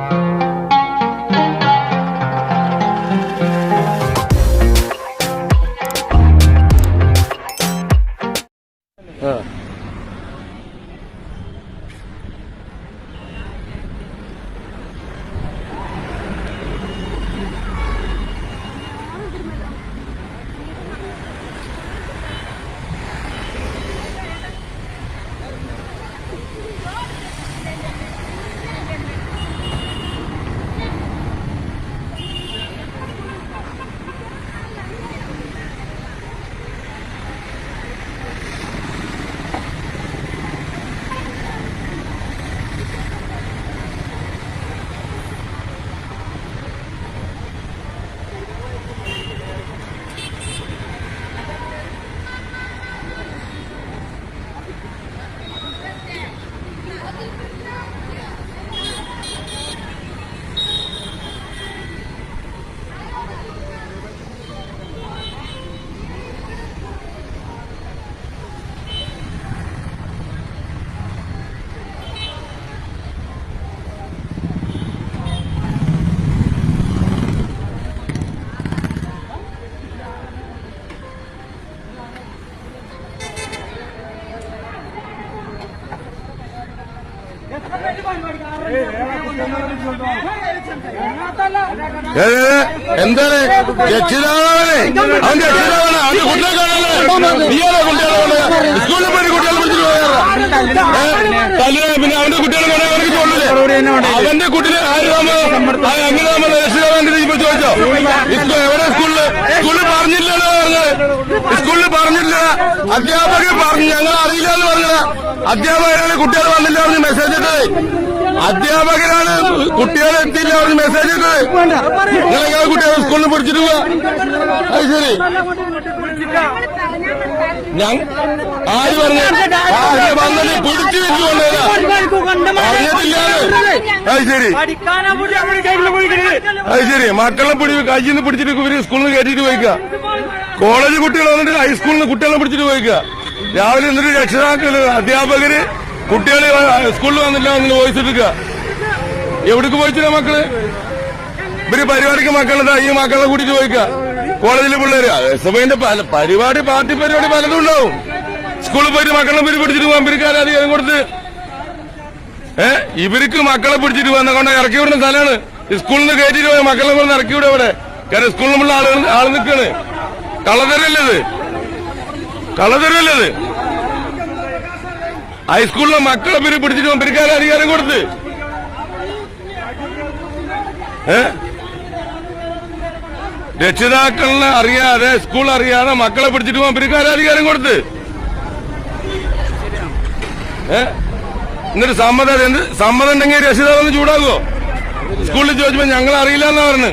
ഏ, ഏ, എന്താണ്? രക്ഷിതാവാണ് അവൻ രക്ഷിതാവാണ്. അവന്റെ കാണാനല്ലേ നീയാണോ കുട്ടികളെ? സ്കൂളിൽ പോയി കുട്ടികളെ തല്ലിയ പിന്നെ അവന്റെ കുട്ടികളെ അവനക്ക് ചോദില്ലേ അവന്റെ കുട്ടിനെ ആര് നമ്മൾ അങ്ങനെ നമ്മൾ ചോദിച്ചോ? ഇപ്പൊ എവിടെ സ്കൂളിൽ സ്കൂളിൽ പറഞ്ഞില്ലല്ലോ പറഞ്ഞത് സ്കൂളിൽ പറഞ്ഞില്ല. അധ്യാപകർ പറഞ്ഞു. ഞങ്ങൾ അറിയില്ല എന്ന് പറഞ്ഞത്. അധ്യാപകരാണ് കുട്ടികൾ വന്നില്ല പറഞ്ഞ് മെസ്സേജ് ഇട്ടത്. അധ്യാപകരാണ്. കുട്ടികളെ എത്തിയില്ല അവർ മെസ്സേജ് ഇട്ടത് കുട്ടികളെ സ്കൂളിൽ പിടിച്ചിട്ട് പോവാ. അത് ശരി. ഞാൻ ആര് പറഞ്ഞു? ആര് വന്നത്? പിടിച്ചു വെച്ചു ശരി. മക്കളെ പിടി കയ്യിൽ നിന്ന് പിടിച്ചിട്ട് ഇവർ സ്കൂളിൽ നിന്ന് കയറ്റിട്ട് പോയിക്കുക കോളേജ് കുട്ടികൾ വന്നിട്ട് ഹൈസ്കൂളിൽ നിന്ന് കുട്ടികളെ പിടിച്ചിട്ട് പോയിക്കുക രാവിലെ എന്നിട്ട് രക്ഷിതാക്കൾ അധ്യാപകര് കുട്ടികൾ സ്കൂളിൽ വന്നില്ല നിങ്ങൾ വോയിസ് എടുക്കുക എവിടേക്ക് പോയിച്ചില്ല മക്കൾ? ഇവർ പരിപാടിക്ക് മക്കളുടെ ഈ മക്കളെ കൂടി ചോദിക്കുക കോളേജിലെ പിള്ളേര്. എസ് എഫ് ഐന്റെ പരിപാടി പാർട്ടി പരിപാടി പലതും ഉണ്ടാവും. സ്കൂളിൽ പോയിട്ട് മക്കളെ പേര് പിടിച്ചിട്ട് പോകാൻ ഇവർക്ക് അധികാരം കൊടുത്ത്? ഏ? ഇവർക്ക് മക്കളെ പിടിച്ചിട്ട് വന്ന കൊണ്ട് ഇറക്കി വിടുന്ന സ്ഥലമാണ്? സ്കൂളിൽ നിന്ന് കയറ്റിട്ട് പോയ മക്കളെ കൊണ്ട് ഇറക്കി വിടുക അവിടെ. കാരണം സ്കൂളിൽ നമ്മളുള്ള ആളുകൾ ആൾ നിൽക്കാണ്. കളതരല്ലത് കളതരല്ലത് ഹൈസ്കൂളിലെ മക്കളെ പിന്നെ പിടിച്ചിട്ട് ഇവർക്ക് അധികാരം കൊടുത്ത്. രക്ഷിതാക്കളെ അറിയാതെ സ്കൂൾ അറിയാതെ മക്കളെ പിടിച്ചിട്ട് ഇവർക്ക് അധികാരം കൊടുത്ത്. എന്നിട്ട് സമ്മതം എന്ത്? സമ്മതം ഉണ്ടെങ്കിൽ രക്ഷിതാവെന്ന് ചൂടാകുമോ സ്കൂളിൽ ചോദിച്ചപ്പോ ഞങ്ങൾ അറിയില്ല എന്നാ പറഞ്ഞു.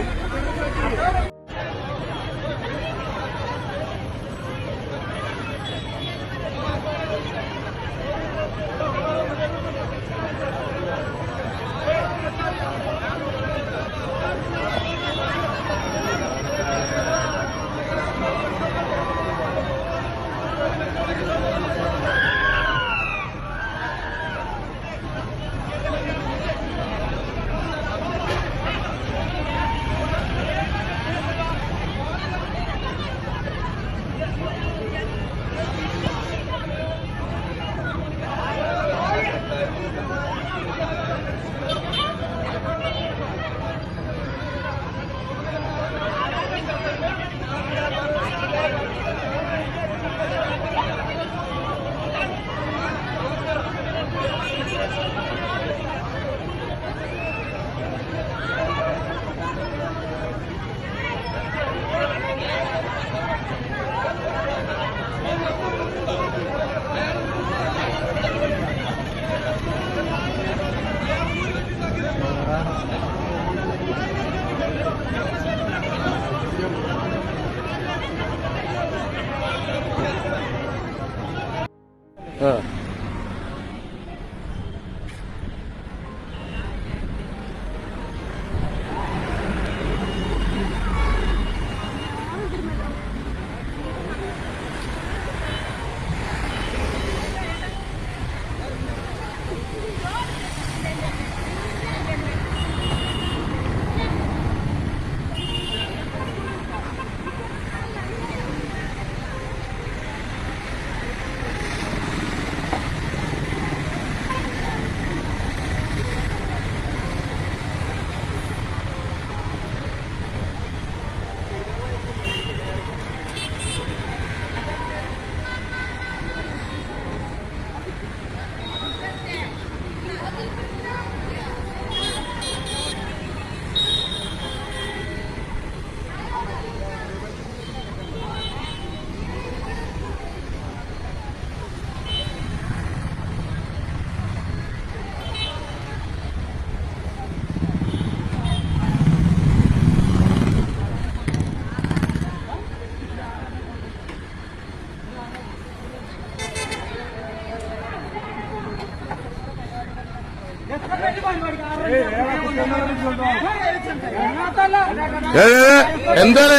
എന്താണ്?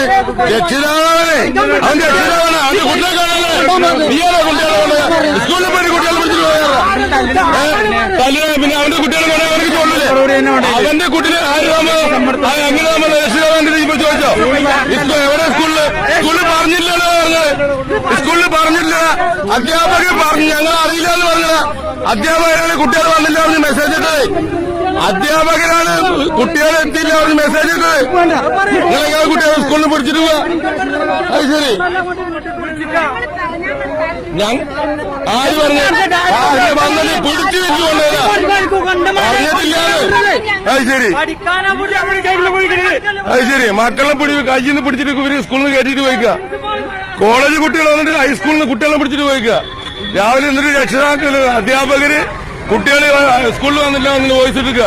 രക്ഷിതാവാണ് അവൻ രക്ഷിതാവാണ് അവന്റെ കുട്ടികളെ നീയാണോ കുട്ടികളെ? സ്കൂളിൽ പോയി കുട്ടികളെ പിടിച്ചിട്ട് പിന്നെ അവന്റെ കുട്ടികളെ തോന്നില്ലേ അവന്റെ കുട്ടിനെ ആര് നമ്മൾ രക്ഷിതാവാന്റെ ഇപ്പൊ ചോദിച്ചോ? ഇപ്പൊ എവിടെ സ്കൂളിൽ? സ്കൂളിൽ പറഞ്ഞില്ലല്ലോ പറഞ്ഞത്. സ്കൂളിൽ പറഞ്ഞില്ല. അധ്യാപകർ പറഞ്ഞു. ഞങ്ങൾ അറിയില്ല എന്ന് പറഞ്ഞത്. അധ്യാപകരാണ് കുട്ടികൾ വന്നില്ല പറഞ്ഞ് മെസ്സേജ് ഇട്ടത്. അധ്യാപകരാണ്. കുട്ടികളെ എത്തിയില്ല അവർ മെസ്സേജ് ഇട്ടത് കുട്ടികളെ സ്കൂളിൽ പിടിച്ചിട്ട് അത് ശരി. ആര് പറഞ്ഞു? ആരെ വന്നത് പിടിച്ചു വെച്ചു കൊണ്ടുവരാ ശരി. മക്കളെ പിടി കയ്യിൽ നിന്ന് പിടിച്ചിട്ട് ഇവർ സ്കൂളിൽ നിന്ന് കയറ്റിട്ട് പോയിക്കുക കോളേജ് കുട്ടികൾ വന്നിട്ട് ഹൈസ്കൂളിൽ നിന്ന് കുട്ടികളെ പിടിച്ചിട്ട് പോയിക്കുക രാവിലെ എന്നിട്ട് രക്ഷിതാക്കൾ അധ്യാപകര് കുട്ടികൾ സ്കൂളിൽ വന്നില്ല എന്ന് വോയിസ് എടുക്കുക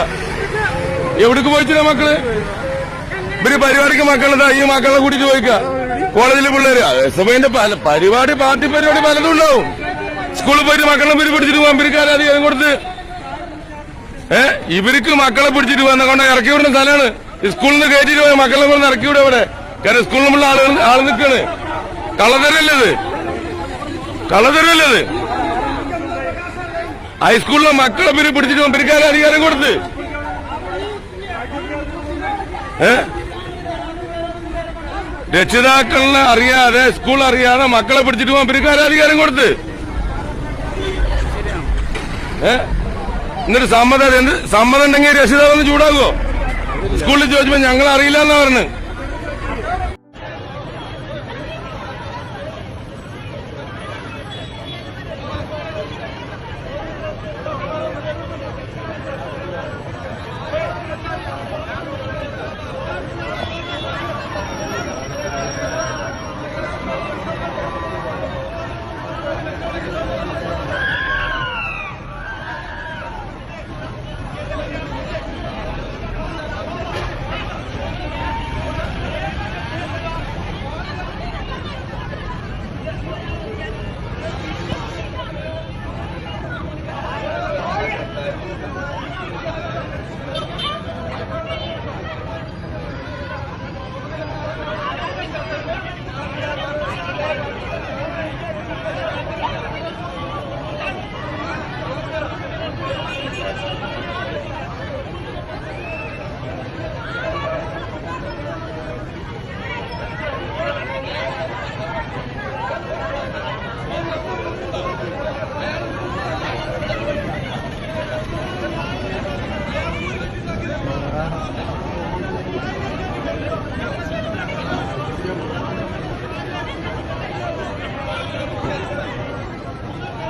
എവിടേക്ക് പോയിച്ചില്ല മക്കൾ? ഇവർ പരിപാടിക്ക് മക്കളുടെ ഈ മക്കളെ കൂട്ടിട്ട് ചോദിക്കുക കോളേജിലെ പിള്ളേര്. എസ് പരിപാടി പാർട്ടി പരിപാടി പലതും ഉണ്ടാവും. സ്കൂളിൽ പോയിട്ട് മക്കളെ പേര് പിടിച്ചിട്ട് പോകാൻ ഇവർക്ക് കൊടുത്ത്. ഏ? ഇവർക്ക് മക്കളെ പിടിച്ചിട്ട് വന്ന കൊണ്ട് ഇറക്കി വിടുന്ന സ്ഥലമാണ്. സ്കൂളിൽ നിന്ന് കയറ്റിട്ട് പോയ മക്കളെ കൊണ്ട് ഇറക്കി വിടും അവിടെ. കാരണം സ്കൂളിൽ നിന്നുള്ള ആളുകൾ ആൾ നിൽക്കാണ് കളതരല്ലത് കളതരല്ലത് ഹൈസ്കൂളിലെ മക്കളെ പിന്നെ പിടിച്ചിട്ട് പോകാൻ അധികാരം കൊടുത്ത്? രക്ഷിതാക്കളെ അറിയാതെ സ്കൂൾ അറിയാതെ മക്കളെ പിടിച്ചിട്ട് പോകാൻ ഇവർക്ക് അധികാരം കൊടുത്ത്? എന്നിട്ട് സമ്മതം എന്ത്? സമ്മതം ഉണ്ടെങ്കിൽ രക്ഷിതാവെന്ന് ചൂടാകുമോ സ്കൂളിൽ ചോദിച്ചപ്പോ ഞങ്ങൾ അറിയില്ല എന്നാ പറഞ്ഞു. Yeah.